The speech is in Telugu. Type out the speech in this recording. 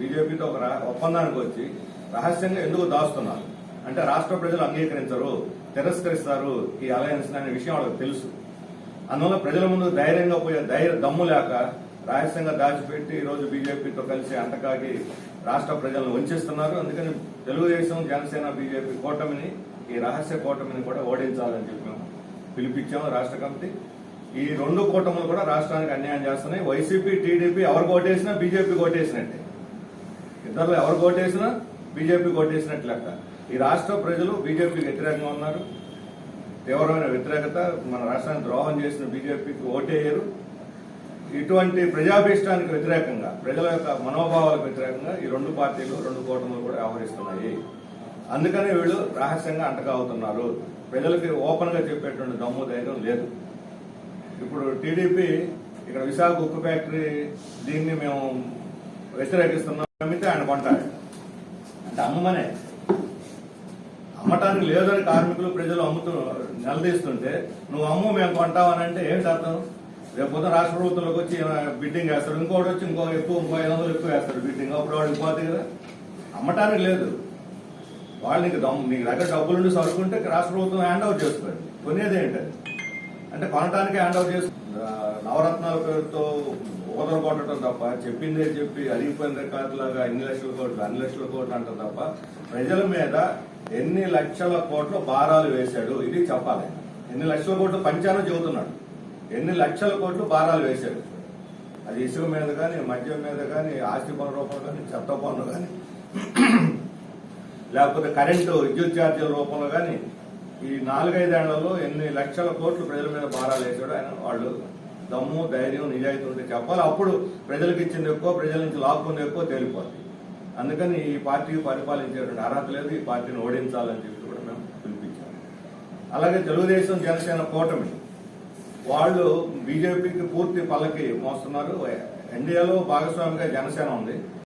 బీజేపీతో ఒక ఒప్పందానికి వచ్చి రహస్యంగా ఎందుకు దాస్తున్నారు? అంటే రాష్ట్ర ప్రజలు అంగీకరించరు తిరస్కరిస్తారు ఈ అలయన్స్ అనే విషయం వాళ్ళకి తెలుసు. అందువల్ల ప్రజల ముందు ధైర్యంగా పోయే ధైర్య దమ్ము లేక రహస్యంగా దాచిపెట్టి ఈ రోజు బీజేపీతో కలిసి అంటకాగి రాష్ట్ర ప్రజలను వంచిస్తున్నారు. అందుకని తెలుగుదేశం జనసేన బీజేపీ కూటమిని ఈ రహస్య కూటమిని కూడా ఓడించాలని చెప్పి మేము పిలిపించాము రాష్ట్ర కమిటీ. ఈ రెండు కూటములు కూడా రాష్ట్రానికి అన్యాయం చేస్తున్నాయి. వైసీపీ టీడీపీ ఎవరికి కోటేసినా బీజేపీ ఓటేసినట్టే. ఇద్దరు ఎవరు కోటేసినా బీజేపీ కోటేసినట్లు లెక్క. ఈ రాష్ట్ర ప్రజలు బీజేపీకి వ్యతిరేకంగా ఉన్నారు. తీవ్రమైన వ్యతిరేకత. మన రాష్ట్రానికి ద్రోహం చేసిన బీజేపీకి ఓటేయరు. ఇటువంటి ప్రజాభీష్టానికి వ్యతిరేకంగా ప్రజల యొక్క మనోభావాలకు వ్యతిరేకంగా ఈ రెండు పార్టీలు రెండు కూటములు కూడా వ్యవహరిస్తున్నాయి. అందుకనే వీళ్ళు రహస్యంగా అంటకాగుతున్నారు ప్రజలకి ఓపెన్గా చెప్పేటువంటి దమ్ము ధైర్యం లేదు. ఇప్పుడు టీడీపీ ఇక్కడ విశాఖ ఉక్కు ఫ్యాక్టరీ దీన్ని మేము వ్యతిరేకిస్తున్నాం అమ్మితే ఆయన కొంటాడు? అంటే అమ్మమనే. అమ్మటానికి లేదని కార్మికులు ప్రజలు అమ్ముతూ నిలదీస్తుంటే నువ్వు అమ్ము మేము కొంటామని అంటే ఏమిటి అర్థం? రేపు పొద్దున రాష్ట్ర ప్రభుత్వంలోకి వచ్చి బిడ్డింగ్ వేస్తాడు ఇంకోటి వచ్చి ఇంకో ఎక్కువ ఇంకో ఐదు వందలు ఎక్కువ వేస్తాడు బిడ్డింగ్ అప్పుడు వాడికి పోతుంది కదా. అమ్మటానికి లేదు. వాళ్ళు నీకు దమ్ము నీకు దగ్గర డబ్బులుండి సరుకుంటే రాష్ట్ర ప్రభుత్వం హ్యాండ్ ఓవర్ చేసుకోండి కొనేది ఏంటది? అంటే కొనటానికి హ్యాండ్ ఓవర్ చేసి నవరత్నాల పేరుతో ఊదర కొట్టడం తప్ప చెప్పిందే చెప్పి అరిగిపోయిన రికార్డులాగా ఎన్ని లక్షల కోట్లు అన్ని లక్షల కోట్లు అంటారు తప్ప ప్రజల మీద ఎన్ని లక్షల కోట్లు భారాలు వేశాడు ఇది చెప్పాలి. ఎన్ని లక్షల కోట్లు పంచానో చెబుతున్నాడు. ఎన్ని లక్షల కోట్లు భారాలు వేశాడు. అది ఇసుక మీద కానీ మద్యం మీద కానీ ఆస్తి పన్ను రూపంలో కానీ చెత్త పన్ను కానీ లేకపోతే కరెంటు విద్యుత్ ఛార్జీల రూపంలో కానీ ఈ నాలుగైదేళ్ళలో ఎన్ని లక్షల కోట్లు ప్రజల మీద భారాలు వేసాడు ఆయన వాళ్ళు దమ్ము ధైర్యం నిజాయితీ ఉంటే చెప్పాలి. అప్పుడు ప్రజలకు ఇచ్చింది ఎక్కువ ప్రజల నుంచి లాక్కుంది ఎక్కువ తేలిపోతుంది అందుకని ఈ పార్టీ పరిపాలించేటువంటి అర్హత లేదు ఈ పార్టీని ఓడించాలని చెప్పి కూడా మేము పిలిపించాము అలాగే తెలుగుదేశం జనసేన కూటమి వాళ్ళు బీజేపీకి పూర్తి పల్లకి మోస్తున్నారు. ఎన్డీఏలో భాగస్వామిగా జనసేన ఉంది.